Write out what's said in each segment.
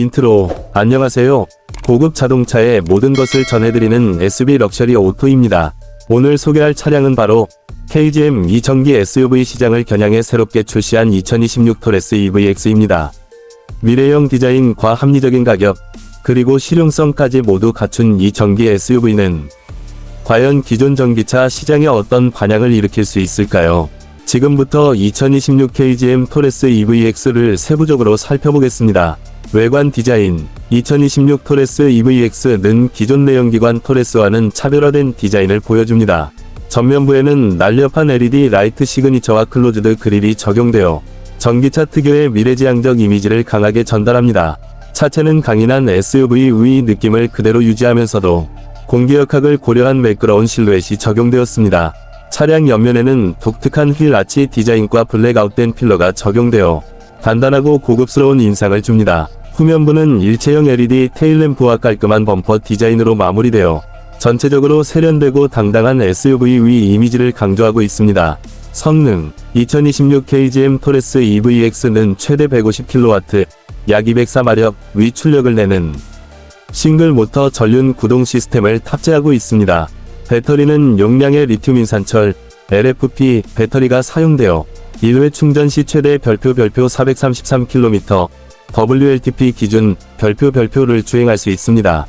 인트로 안녕하세요. 고급 자동차의 모든 것을 전해드리는 SB 럭셔리 오토입니다. 오늘 소개할 차량은 바로 KGM 2전기 SUV 시장을 겨냥해 새롭게 출시한 2026 토레스 EVX입니다. 미래형 디자인과 합리적인 가격, 그리고 실용성까지 모두 갖춘 이 전기 SUV는 과연 기존 전기차 시장에 어떤 반향을 일으킬 수 있을까요? 지금부터 2026 KGM 토레스 EVX를 세부적으로 살펴보겠습니다. 외관 디자인 2026 토레스 EVX는 기존 내연기관 토레스와는 차별화된 디자인을 보여줍니다. 전면부에는 날렵한 LED 라이트 시그니처와 클로즈드 그릴이 적용되어 전기차 특유의 미래지향적 이미지를 강하게 전달합니다. 차체는 강인한 SUV의 느낌을 그대로 유지하면서도 공기역학을 고려한 매끄러운 실루엣이 적용되었습니다. 차량 옆면에는 독특한 휠 아치 디자인과 블랙아웃된 필러가 적용되어 단단하고 고급스러운 인상을 줍니다. 후면부는 일체형 LED 테일램프와 깔끔한 범퍼 디자인으로 마무리되어 전체적으로 세련되고 당당한 SUV의 이미지를 강조하고 있습니다. 성능 2026 KGM 토레스 EVX는 최대 150kW, 약 204마력 위 출력을 내는 싱글 모터 전륜 구동 시스템을 탑재하고 있습니다. 배터리는 용량의 리튬 인산철 LFP 배터리가 사용되어 1회 충전 시 최대 별표 별표 433km WLTP 기준 별표 별표를 주행할 수 있습니다.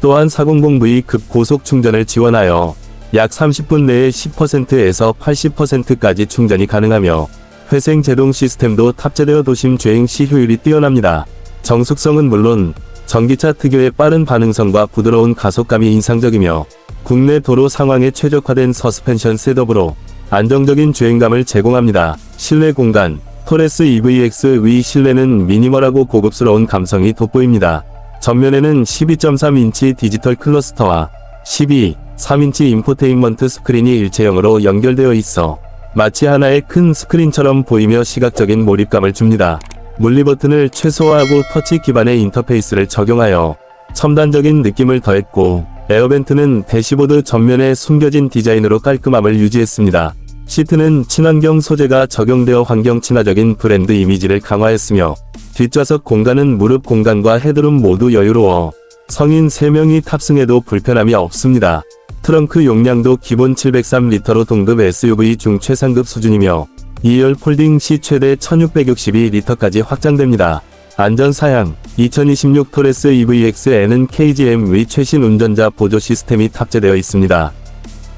또한 400V 급 고속 충전을 지원하여 약 30분 내에 10%에서 80%까지 충전이 가능하며 회생 제동 시스템도 탑재되어 도심 주행 시 효율이 뛰어납니다. 정숙성은 물론 전기차 특유의 빠른 반응성과 부드러운 가속감이 인상적이며 국내 도로 상황에 최적화된 서스펜션 셋업으로 안정적인 주행감을 제공합니다. 실내 공간 토레스 EVX 위 실내는 미니멀하고 고급스러운 감성이 돋보입니다. 전면에는 12.3인치 디지털 클러스터와 12, 3인치 인포테인먼트 스크린이 일체형으로 연결되어 있어 마치 하나의 큰 스크린처럼 보이며 시각적인 몰입감을 줍니다. 물리 버튼을 최소화하고 터치 기반의 인터페이스를 적용하여 첨단적인 느낌을 더했고 에어벤트는 대시보드 전면에 숨겨진 디자인으로 깔끔함을 유지했습니다. 시트는 친환경 소재가 적용되어 환경 친화적인 브랜드 이미지를 강화했으며 뒷좌석 공간은 무릎 공간과 헤드룸 모두 여유로워 성인 3명이 탑승해도 불편함이 없습니다. 트렁크 용량도 기본 703리터로 동급 SUV 중 최상급 수준이며 2열 폴딩 시 최대 1662리터까지 확장됩니다. 안전사양 2026 토레스 EVX에는 KGM의 최신 운전자 보조 시스템이 탑재되어 있습니다.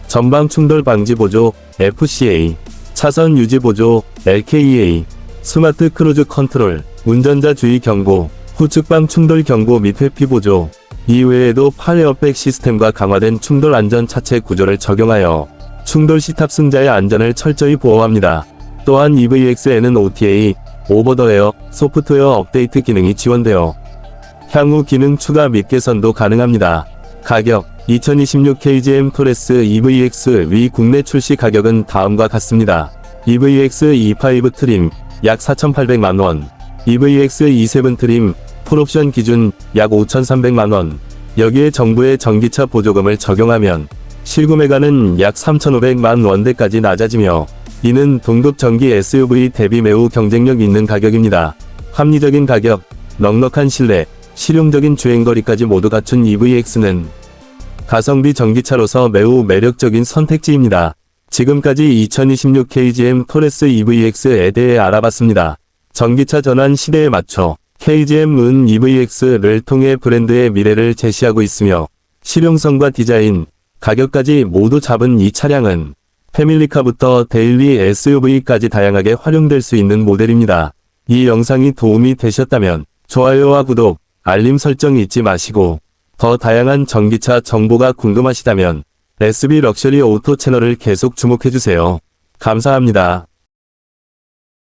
전방 충돌 방지 보조 FCA, 차선 유지 보조 LKEA, 스마트 크루즈 컨트롤, 운전자 주의 경고, 후측방 충돌 경고 및 회피 보조, 이외에도 팔 에어백 시스템과 강화된 충돌 안전 차체 구조를 적용하여 충돌 시 탑승자의 안전을 철저히 보호합니다. 또한 EVX에는 OTA, 오버 더 에어, 소프트웨어 업데이트 기능이 지원되어 향후 기능 추가 및 개선도 가능합니다. 가격 2026 KGM 토레스 EVX 위 국내 출시 가격은 다음과 같습니다. EVX E5 트림 약 4,800만원, EVX E7 트림 풀옵션 기준 약 5,300만원, 여기에 정부의 전기차 보조금을 적용하면 실구매가는 약 3,500만 원대까지 낮아지며 이는 동급 전기 SUV 대비 매우 경쟁력 있는 가격입니다. 합리적인 가격, 넉넉한 실내, 실용적인 주행거리까지 모두 갖춘 EVX는 가성비 전기차로서 매우 매력적인 선택지입니다. 지금까지 2026 KGM 토레스 EVX에 대해 알아봤습니다. 전기차 전환 시대에 맞춰 KGM은 EVX를 통해 브랜드의 미래를 제시하고 있으며 실용성과 디자인, 가격까지 모두 잡은 이 차량은 패밀리카부터 데일리 SUV까지 다양하게 활용될 수 있는 모델입니다. 이 영상이 도움이 되셨다면 좋아요와 구독, 알림 설정 잊지 마시고 더 다양한 전기차 정보가 궁금하시다면 SB 럭셔리 오토 채널을 계속 주목해주세요. 감사합니다.